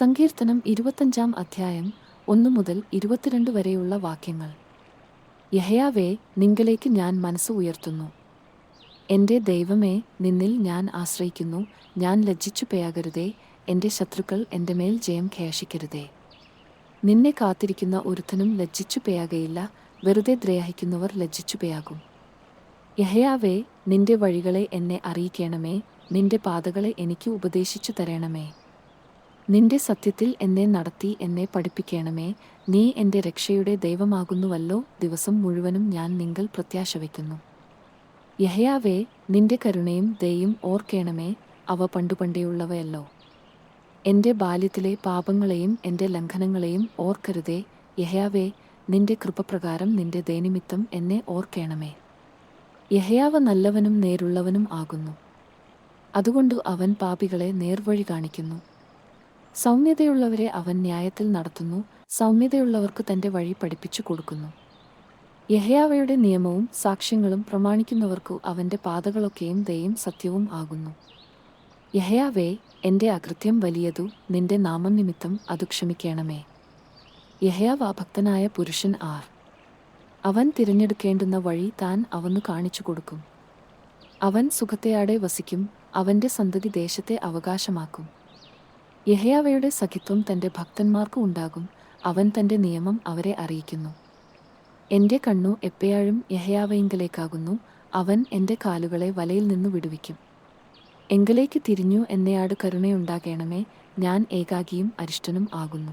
സങ്കീർത്തനം ഇരുപത്തഞ്ചാം അധ്യായം ഒന്നു മുതൽ ഇരുപത്തിരണ്ട് വരെയുള്ള വാക്യങ്ങൾ. യഹയാവേ നിങ്കലേക്ക് ഞാൻ മനസ്സ് ഉയർത്തുന്നു. എന്റെ ദൈവമേ നിന്നിൽ ഞാൻ ആശ്രയിക്കുന്നു. ഞാൻ ലജ്ജിച്ചു പേയാകരുതേ. എന്റെ ശത്രുക്കൾ എന്റെ മേൽ ജയം ഖേഷിക്കരുതേ. നിന്നെ കാത്തിരിക്കുന്ന ഒരുത്തനും ലജ്ജിച്ചു പേയാകയില്ല. വെറുതെ ദ്രേഹിക്കുന്നവർ ലജ്ജിച്ചു പേയാകും. യഹയാവേ നിന്റെ വഴികളെ എന്നെ അറിയിക്കണമേ. നിന്റെ പാതകളെ എനിക്ക് ഉപദേശിച്ചു തരണമേ. നിന്റെ സത്യത്തിൽ എന്നെ നടത്തി എന്നെ പഠിപ്പിക്കണമേ. നീ എന്റെ രക്ഷയുടെ ദൈവമാകുന്നുവല്ലോ. ദിവസം മുഴുവനും ഞാൻ നിങ്ങൾ പ്രത്യാശ വയ്ക്കുന്നു യഹയാവേ നിന്റെ കരുണയും ദയും ഓർക്കേണമേ. അവ പണ്ടുപണ്ടേയുള്ളവയല്ലോ. എന്റെ ബാല്യത്തിലെ പാപങ്ങളെയും എന്റെ ലംഘനങ്ങളെയും ഓർക്കരുതേ. യഹയാവേ നിന്റെ കൃപപ്രകാരം നിന്റെ ദയനിമിത്തം എന്നെ ഓർക്കേണമേ. യഹയാവ നല്ലവനും നേരുള്ളവനും ആകുന്നു. അതുകൊണ്ട് അവൻ പാപികളെ നേർവഴി കാണിക്കുന്നു. സൗമ്യതയുള്ളവരെ അവൻ ന്യായത്തിൽ നടത്തുന്നു സൗമ്യതയുള്ളവർക്ക് തന്റെ വഴി പഠിപ്പിച്ചു കൊടുക്കുന്നു. യഹയാവയുടെ നിയമവും സാക്ഷ്യങ്ങളും പ്രമാണിക്കുന്നവർക്കു അവന്റെ പാതകളൊക്കെയും ദയും സത്യവും ആകുന്നു. യഹയാവേ എന്റെ അകൃത്യം വലിയതു നിന്റെ നാമം നിമിത്തം അതു ക്ഷമിക്കണമേ. യഹയാവ ഭക്തനായ പുരുഷൻ ആർ. അവൻ തിരഞ്ഞെടുക്കേണ്ടുന്ന വഴി താൻ അവന്നു കാണിച്ചു കൊടുക്കും. അവൻ സുഖത്തെയാടെ വസിക്കും അവന്റെ സന്തതി ദേശത്തെ അവകാശമാക്കും. യഹയാവയുടെ സഖിത്വം തന്റെ ഭക്തന്മാർക്ക് ഉണ്ടാകും. അവൻ തന്റെ നിയമം അവരെ അറിയിക്കുന്നു. എന്റെ കണ്ണു എപ്പോഴും യഹയാവയെങ്കിലേക്കാകുന്നു. അവൻ എന്റെ കാലുകളെ വലയിൽ നിന്ന് വിടുവിക്കും. എങ്കിലേക്ക് തിരിഞ്ഞു എന്നയാട് കരുണയുണ്ടാകേണമേ. ഞാൻ ഏകാഗിയും അരിഷ്ടനും ആകുന്നു.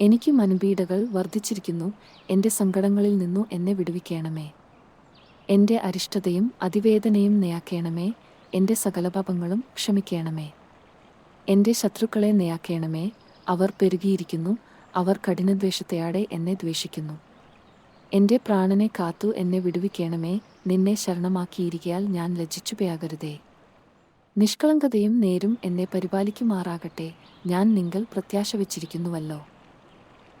എനിക്ക് മനുപീഡകൾ വർദ്ധിച്ചിരിക്കുന്നു. എന്റെ സങ്കടങ്ങളിൽ നിന്നു എന്നെ വിടുവിക്കണമേ. എന്റെ അരിഷ്ടതയും അതിവേദനയും നയാക്കേണമേ. എന്റെ സകലപാപങ്ങളും ക്ഷമിക്കണമേ. എന്റെ ശത്രുക്കളെ നെയാക്കേണമേ. അവർ പെരുകിയിരിക്കുന്നു. അവർ കഠിനദ്വേഷത്തെയാടെ എന്നെ ദ്വേഷിക്കുന്നു. എന്റെ പ്രാണനെ കാത്തു എന്നെ വിടുവിക്കണമേ. നിന്നെ ശരണമാക്കിയിരിക്കയാൽ ഞാൻ ലജ്ജിച്ചു പോയാകരുതേ നിഷ്കളങ്കതയും നേരും എന്നെ പരിപാലിക്കുമാറാകട്ടെ. ഞാൻ നിങ്ങൾ പ്രത്യാശ വച്ചിരിക്കുന്നുവല്ലോ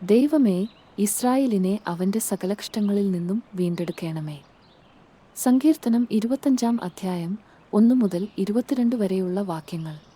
ദൈവമേ ഇസ്രായേലിനെ അവന്റെ സകലകഷ്ടങ്ങളിൽ നിന്നും വീണ്ടെടുക്കണമേ. സങ്കീർത്തനം ഇരുപത്തഞ്ചാം അധ്യായം ഒന്നു മുതൽ ഇരുപത്തിരണ്ട് വരെയുള്ള വാക്യങ്ങൾ.